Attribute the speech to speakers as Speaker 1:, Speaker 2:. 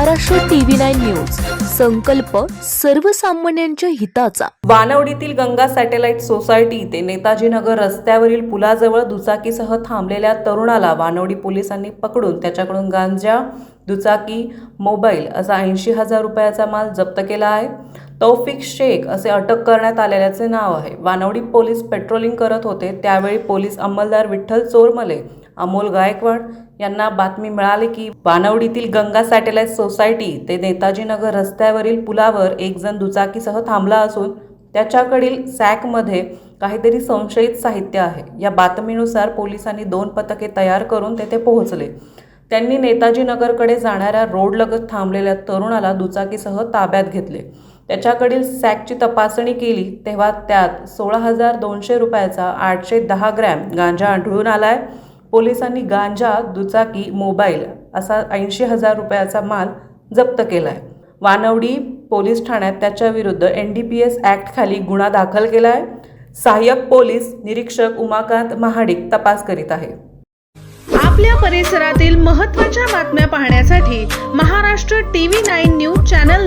Speaker 1: Maharashtra TV nine news. संकल्प सर्वसामान्यांच्या हिताचा.
Speaker 2: वानवडीतील गंगा सॅटेलाइट सोसायटी ते नेताजी नगर रस्त्यावरील पुलाजवळ दुचाकीसह थांबलेल्या तरुणाला वानवडी पोलिसांनी पकडून त्याच्याकडून गांजा दुचाकी मोबाईल असा ऐंशी हजार रुपयाचा माल जप्त केला आहे. तौफिक शेख असे अटक करण्यात आलेल्याचे नाव आहे. वानवडी पोलीस पेट्रोलिंग करत होते. त्यावेळी पोलीस अंमलदार विठ्ठल चोरमले अमोल गायकवाड यांना बातमी मिळाली की वानवडीतील गंगा सॅटेलाइट सोसायटी ते नेताजी नगर रस्त्यावरील पुलावर एक जण दुचाकीसह थांबला असून त्याच्याकडील सॅकमध्ये काहीतरी संशयित साहित्य आहे. या बातमीनुसार पोलिसांनी दोन पथके तयार करून तेथे पोहोचले. त्यांनी नेताजी नगरकडे जाणाऱ्या रोडलगत थांबलेल्या तरुणाला दुचाकीसह ताब्यात घेतले. त्याच्याकडील सॅकची तपासणी केली तेव्हा त्यात सोळा हजार दोनशे रुपयाचा आठशे दहा ग्रॅम गांजा आढळून आलाय. पोलिसांनी गांजा दुचाकी मोबाईल असा ऐंशी हजार रुपयाचा माल जप्त केलाय. वानवडी पोलीस ठाण्यात त्याच्याविरुद्ध एन डी पी एस ॲक्टखाली गुन्हा दाखल केला आहे सहाय्यक पोलीस निरीक्षक उमाकांत महाडिक तपास करीत आहे.
Speaker 3: आपल्या परिसरातील महत्त्वाच्या बातम्या पाहण्यासाठी Maharashtra T V nine news channel